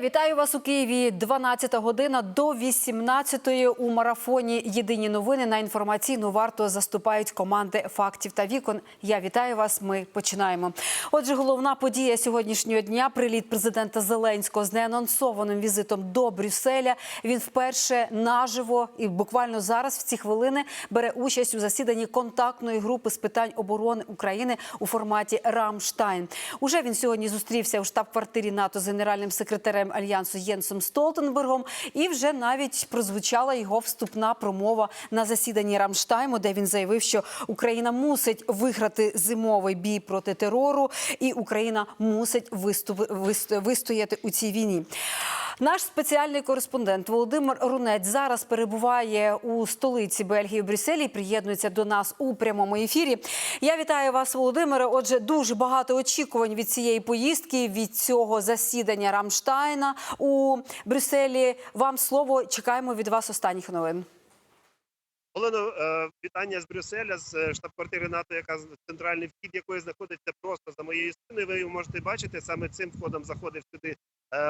Вітаю вас у Києві. 12 година до 18 у марафоні. Єдині новини на інформаційну варту заступають команди фактів та вікон. Я вітаю вас. Ми починаємо. Отже, головна подія сьогоднішнього дня приліт президента Зеленського з неанонсованим візитом до Брюсселя. Він вперше наживо і буквально зараз в ці хвилини бере участь у засіданні контактної групи з питань оборони України у форматі Рамштайн. Уже він сьогодні зустрівся у штаб-квартирі НАТО з генеральним секретарем альянсу Єнсом Столтенбергом. І вже навіть прозвучала його вступна промова на засіданні Рамштайму, де він заявив, що Україна мусить виграти зимовий бій проти терору, і Україна мусить виступ- вистояти у цій війні. Наш спеціальний кореспондент Володимир Рунець зараз перебуває у столиці Бельгії Брюсселі. Приєднується до нас у прямому ефірі. Я вітаю вас, Володимире. Отже, дуже багато очікувань від цієї поїздки, від цього засідання Рамштайна у Брюсселі. Вам слово чекаємо від вас останніх новин. Олено, е, вітання з Брюсселя, з е, штаб-квартири НАТО, яка центральний вхід якої знаходиться просто за моєю спиною. Ви можете бачити. Саме цим входом заходив сюди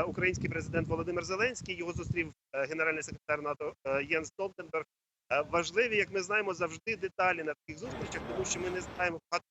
український президент Володимир Зеленський. Його зустрів е, генеральний секретар НАТО Єн Єнс Столтенберг. Е, Важливі, як ми знаємо, завжди деталі на таких зустрічах, тому що ми не знаємо багато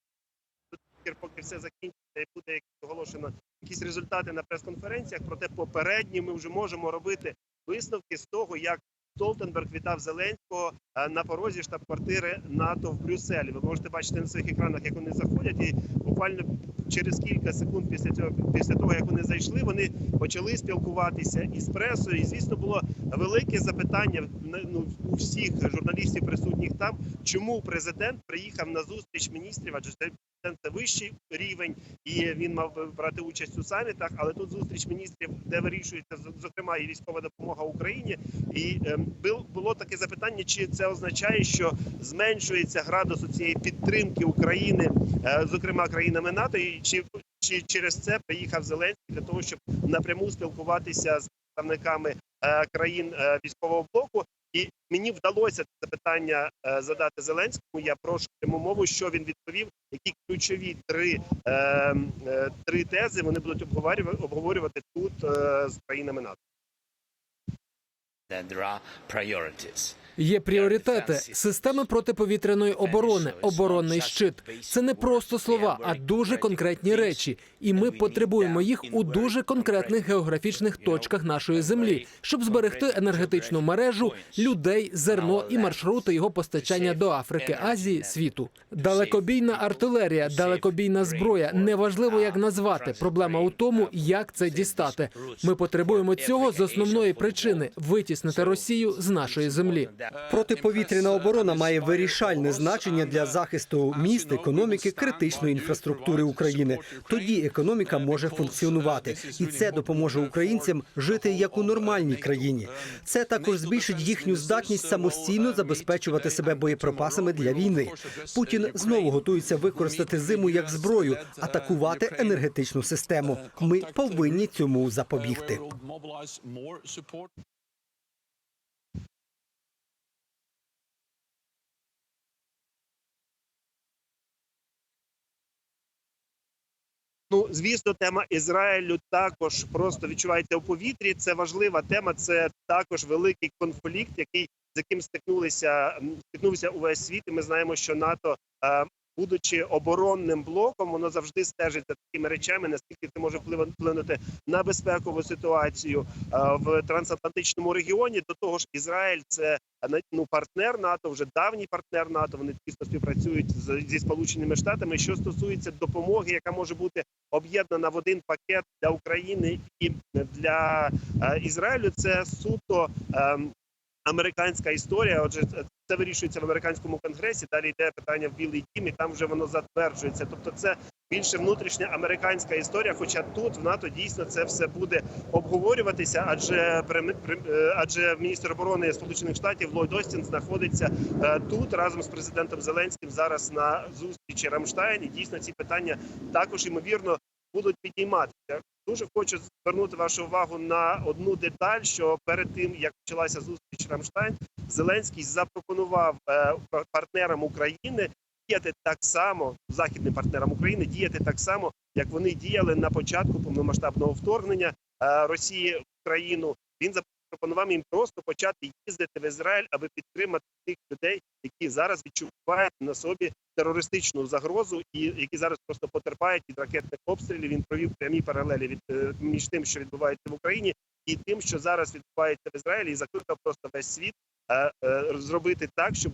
поки все закінчиться і буде оголошено якісь результати на прес-конференціях. Проте попередні ми вже можемо робити висновки з того, як Столтенберг вітав Зеленського е, на порозі штаб-квартири НАТО в Брюсселі. Ви можете бачити на своїх екранах, як вони заходять, і буквально через кілька секунд після цього, після того як вони зайшли, вони почали спілкуватися із пресою. І звісно, було велике запитання ну, у всіх журналістів, присутніх там, чому президент приїхав на зустріч міністрів, адже це президент це вищий рівень, і він мав брати участь у самітах. Але тут зустріч міністрів, де вирішується зокрема і військова допомога Україні. І ем, було таке запитання, чи це означає, що зменшується градус у цієї підтримки України, е, зокрема країнами НАТО, і чи, чи через це приїхав Зеленський для того, щоб напряму спілкуватися з представниками е, країн е, військового блоку. І мені вдалося це питання е, задати Зеленському. Я прошу йому мову, що він відповів, які ключові три, е, е, три тези вони будуть обговорювати, обговорювати тут з країнами НАТО. there are priorities. Є пріоритети системи протиповітряної оборони, оборонний щит. Це не просто слова, а дуже конкретні речі. І ми потребуємо їх у дуже конкретних географічних точках нашої землі, щоб зберегти енергетичну мережу, людей, зерно і маршрути його постачання до Африки, Азії, світу. Далекобійна артилерія, далекобійна зброя. Неважливо, як назвати. Проблема у тому, як це дістати. Ми потребуємо цього з основної причини витіснити Росію з нашої землі. Протиповітряна оборона має вирішальне значення для захисту міст, економіки, критичної інфраструктури України. Тоді економіка може функціонувати, і це допоможе українцям жити як у нормальній країні. Це також збільшить їхню здатність самостійно забезпечувати себе боєприпасами для війни. Путін знову готується використати зиму як зброю, атакувати енергетичну систему. Ми повинні цьому запобігти. Ну, звісно, тема Ізраїлю також просто відчувається у повітрі. Це важлива тема. Це також великий конфлікт, який з яким стикнулися стикнувся увесь світ. І ми знаємо, що НАТО, е, будучи оборонним блоком, воно завжди стежить за такими речами, наскільки це може вплинути на безпекову ситуацію е, в трансатлантичному регіоні. До того ж, Ізраїль це е, ну, партнер НАТО, вже давній партнер НАТО. Вони тісно співпрацюють з, зі сполученими штатами. Що стосується допомоги, яка може бути об'єднана в один пакет для України і для е, Ізраїлю. Це суто е, американська історія. Отже, це- вирішується в американському конгресі. Далі йде питання в Білий Дім, і там вже воно затверджується. Тобто, це більше внутрішня американська історія. Хоча тут в НАТО дійсно це все буде обговорюватися, адже е, адже міністр оборони Сполучених Штатів Ллойд Остін знаходиться е, тут разом з президентом Зеленським зараз на зустрічі Рамштайн. І дійсно ці питання також ймовірно будуть підійматися. Дуже хочу звернути вашу увагу на одну деталь, що перед тим як почалася зустріч Рамштайн, Зеленський запропонував е, партнерам України діяти так само, західним партнерам України діяти так само, як вони діяли на початку повномасштабного вторгнення е, Росії в Україну. Він запропонував їм просто почати їздити в Ізраїль, аби підтримати тих людей, які зараз відчувають на собі терористичну загрозу, і які зараз просто потерпають від ракетних обстрілів. Він провів прямі паралелі від е, між тим, що відбувається в Україні, і тим, що зараз відбувається в Ізраїлі, і закликав просто весь світ е, е, зробити так, щоб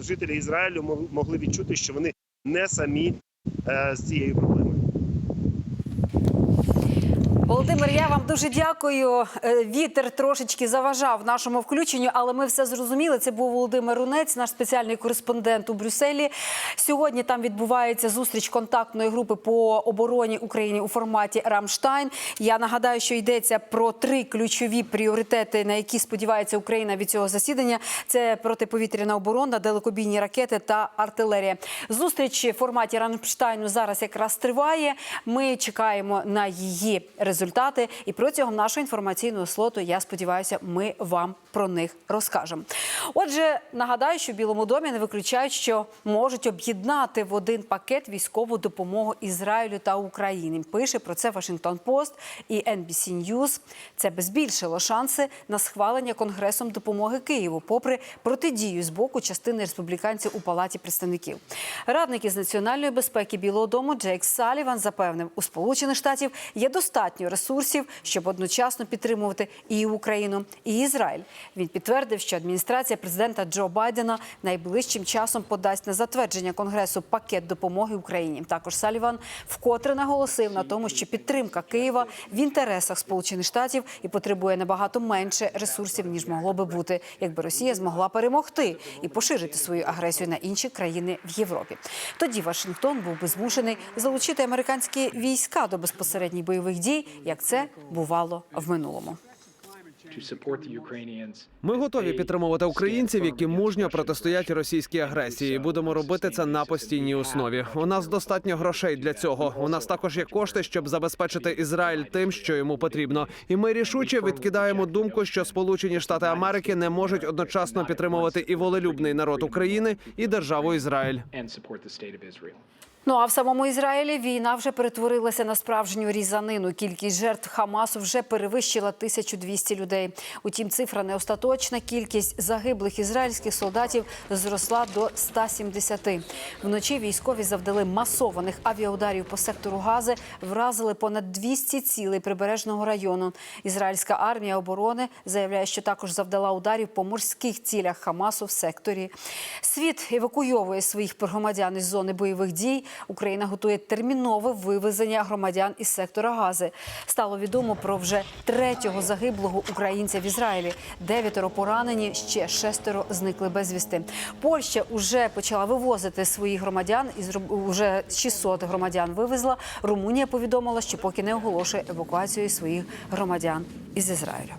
жителі Ізраїлю мог- могли відчути, що вони не самі з цією проблемою. Володимир, я вам дуже дякую. Е, Вітер трошечки заважав нашому включенню, але ми все зрозуміли. Це був Володимир Рунець, наш спеціальний кореспондент у Брюсселі. Сьогодні там відбувається зустріч контактної групи по обороні України у форматі Рамштайн. Я нагадаю, що йдеться про три ключові пріоритети, на які сподівається Україна від цього засідання. Це протиповітряна оборона, далекобійні ракети та артилерія. Зустріч в форматі Рамштайну зараз якраз триває. Ми чекаємо на її результати. І протягом нашого інформаційного слоту, я сподіваюся, ми вам про них розкажемо. Отже, нагадаю, що в Білому домі не виключають, що можуть об'єднати в один пакет військову допомогу Ізраїлю та Україні. Пише про це Вашингтон Пост і NBC News. Це би збільшило шанси на схвалення Конгресом допомоги Києву, попри протидію з боку частини республіканців у палаті представників. Радник із національної безпеки Білого Дому Джейк Саліван запевнив, у Сполучених Штатів є достатньо ресурсів, щоб одночасно підтримувати і Україну, і Ізраїль. Він підтвердив, що адміністрація президента Джо Байдена найближчим часом подасть на затвердження конгресу пакет допомоги Україні. Також Саліван вкотре наголосив на тому, що підтримка Києва в інтересах Сполучених Штатів і потребує набагато менше ресурсів ніж могло би бути, якби Росія змогла перемогти і поширити свою агресію на інші країни в Європі. Тоді Вашингтон був би змушений залучити американські війська до безпосередніх бойових дій, як це бувало в минулому. Ми готові підтримувати українців, які мужньо протистоять російській агресії. Будемо робити це на постійній основі. У нас достатньо грошей для цього. У нас також є кошти, щоб забезпечити Ізраїль тим, що йому потрібно. І ми рішуче відкидаємо думку, що Сполучені Штати Америки не можуть одночасно підтримувати і волелюбний народ України, і державу Ізраїль. Ну а в самому Ізраїлі війна вже перетворилася на справжню різанину. Кількість жертв Хамасу вже перевищила 1200 людей. Утім, цифра не остаточна. Кількість загиблих ізраїльських солдатів зросла до 170. Вночі військові завдали масованих авіаударів по сектору Гази, вразили понад 200 цілей прибережного району. Ізраїльська армія оборони заявляє, що також завдала ударів по морських цілях Хамасу в секторі. Світ евакуйовує своїх громадян із зони бойових дій. Україна готує термінове вивезення громадян із сектора Гази. Стало відомо про вже третього загиблого українця в Ізраїлі. Дев'ятеро поранені, ще шестеро зникли безвісти. Польща вже почала вивозити своїх громадян. Із вже 600 громадян вивезла. Румунія повідомила, що поки не оголошує евакуацію своїх громадян із Ізраїлю.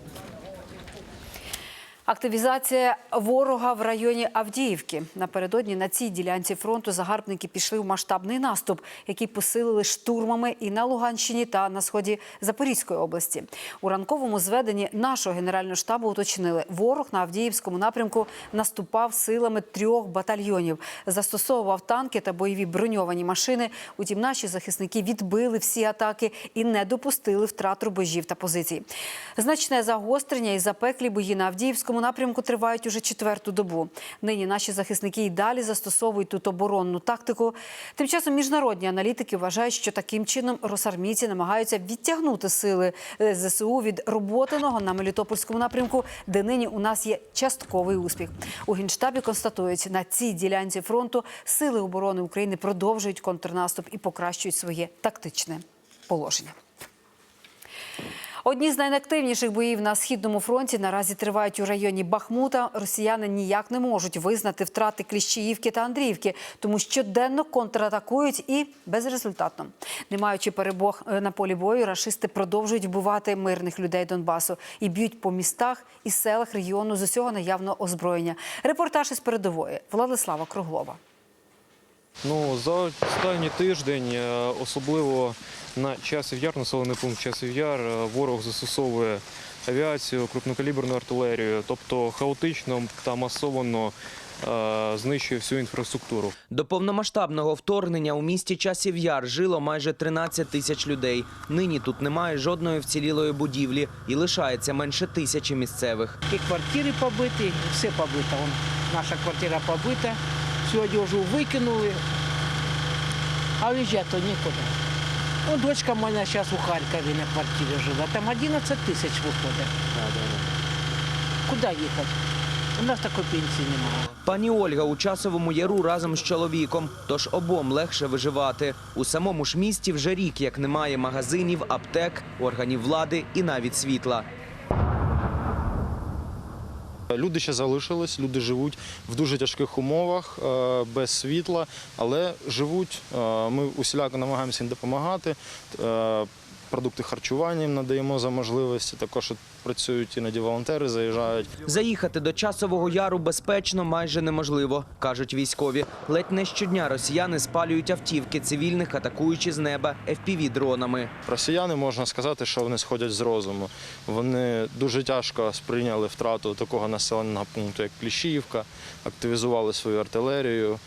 Активізація ворога в районі Авдіївки. Напередодні на цій ділянці фронту загарбники пішли в масштабний наступ, який посилили штурмами і на Луганщині та на сході Запорізької області. У ранковому зведенні нашого генерального штабу уточнили, ворог на Авдіївському напрямку наступав силами трьох батальйонів, застосовував танки та бойові броньовані машини. Утім, наші захисники відбили всі атаки і не допустили втрат рубежів та позицій. Значне загострення і запеклі бої на Авдіївському напрямку тривають уже четверту добу. Нині наші захисники і далі застосовують тут оборонну тактику. Тим часом міжнародні аналітики вважають, що таким чином росармійці намагаються відтягнути сили е, ЗСУ від роботиного на Мелітопольському напрямку, де нині у нас є частковий успіх. У генштабі констатують, на цій ділянці фронту сили оборони України продовжують контрнаступ і покращують своє тактичне положення. Одні з найактивніших боїв на східному фронті наразі тривають у районі Бахмута. Росіяни ніяк не можуть визнати втрати Кліщіївки та Андріївки, тому щоденно контратакують і безрезультатно. Не маючи перебог е, на полі бою, рашисти продовжують вбивати мирних людей Донбасу і б'ють по містах і селах регіону з усього наявного озброєння. Репортаж із передової Владислава Круглова. Ну за останній тиждень, е, особливо на часів яр, населений пункт часів яр, е, ворог застосовує авіацію, крупнокаліберну артилерію, тобто хаотично та масово е, знищує всю інфраструктуру. До повномасштабного вторгнення у місті Часів Яр жило майже 13 тисяч людей. Нині тут немає жодної вцілілої будівлі і лишається менше тисячі місцевих. І квартири побиті, все побито. Вон, наша квартира побита, всю одежу викинули, а виїжджати то нікуди. Ну, дочка моя зараз у Харкові на квартирі живе, там 11 тисяч виходить. Куди їхати? У нас такої пенсії немає. Пані Ольга у часовому яру разом з чоловіком, тож обом легше виживати. У самому ж місті вже рік як немає магазинів, аптек, органів влади і навіть світла. Люди ще залишились, люди живуть в дуже тяжких умовах, е, без світла, але живуть. Е, Ми усіляко намагаємося їм допомагати. Продукти харчування їм надаємо за можливості. Також працюють іноді волонтери, заїжджають. Заїхати до часового яру безпечно майже неможливо, кажуть військові. Ледь не щодня росіяни спалюють автівки цивільних, атакуючи з неба fpv дронами. Росіяни можна сказати, що вони сходять з розуму. Вони дуже тяжко сприйняли втрату такого населеного пункту, як Кліщіївка, активізували свою артилерію.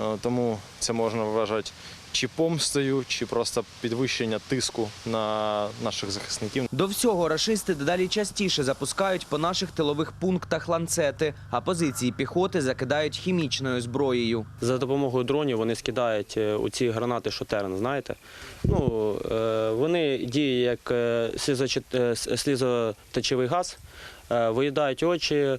Е, Тому це можна вважати чи помстою, чи просто підвищення тиску на наших захисників. До всього рашисти дедалі частіше запускають по наших тилових пунктах ланцети, а позиції піхоти закидають хімічною зброєю. За допомогою дронів вони скидають е, у ці гранати шотерн, знаєте. Ну, е, вони діють як е, слізоточивий газ, виїдають очі,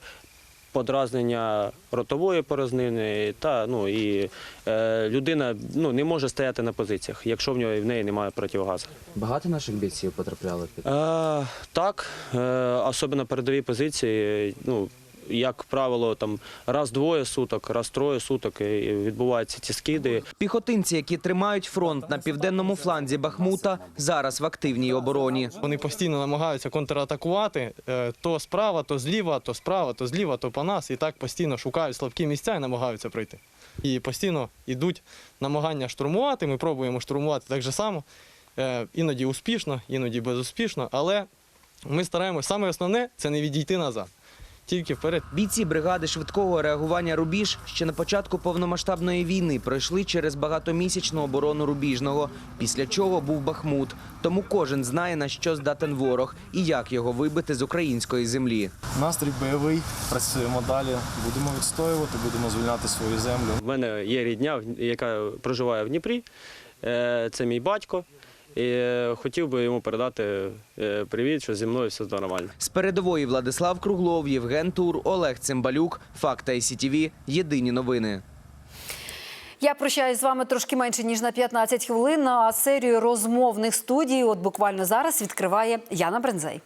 подразнення ротової порознини, та ну і е, людина ну, не може стояти на позиціях, якщо в нього в неї немає противогазу. Багато наших бійців потрапляли під Е, так, е, особливо передові позиції. Ну, як правило, там раз-двоє суток, раз-троє суток відбуваються ці скиди. піхотинці, які тримають фронт на південному фланзі Бахмута, зараз в активній обороні. Вони постійно намагаються контратакувати е, то справа, то зліва, то справа, то зліва, то по нас. І так постійно шукають слабкі місця і намагаються пройти. І постійно йдуть намагання штурмувати. Ми пробуємо штурмувати так же само. Е, Іноді успішно, іноді безуспішно, але ми стараємося. Саме основне це не відійти назад, тільки вперед. Бійці бригади швидкого реагування Рубіж ще на початку повномасштабної війни пройшли через багатомісячну оборону Рубіжного, після чого був Бахмут. Тому кожен знає на що здатен ворог і як його вибити з української землі. Настрій бойовий, працюємо далі, будемо відстоювати, будемо звільняти свою землю. У мене є рідня, яка проживає в Дніпрі. Е, Це мій батько. І е, хотів би йому передати е, привіт, що зі мною все нормально. З передової Владислав Круглов, Євген Тур, Олег Цимбалюк, Факта і СІТІВІ. Єдині новини. Я прощаюсь з вами трошки менше ніж на 15 хвилин. А серію розмовних студій, от буквально зараз відкриває Яна Брензей.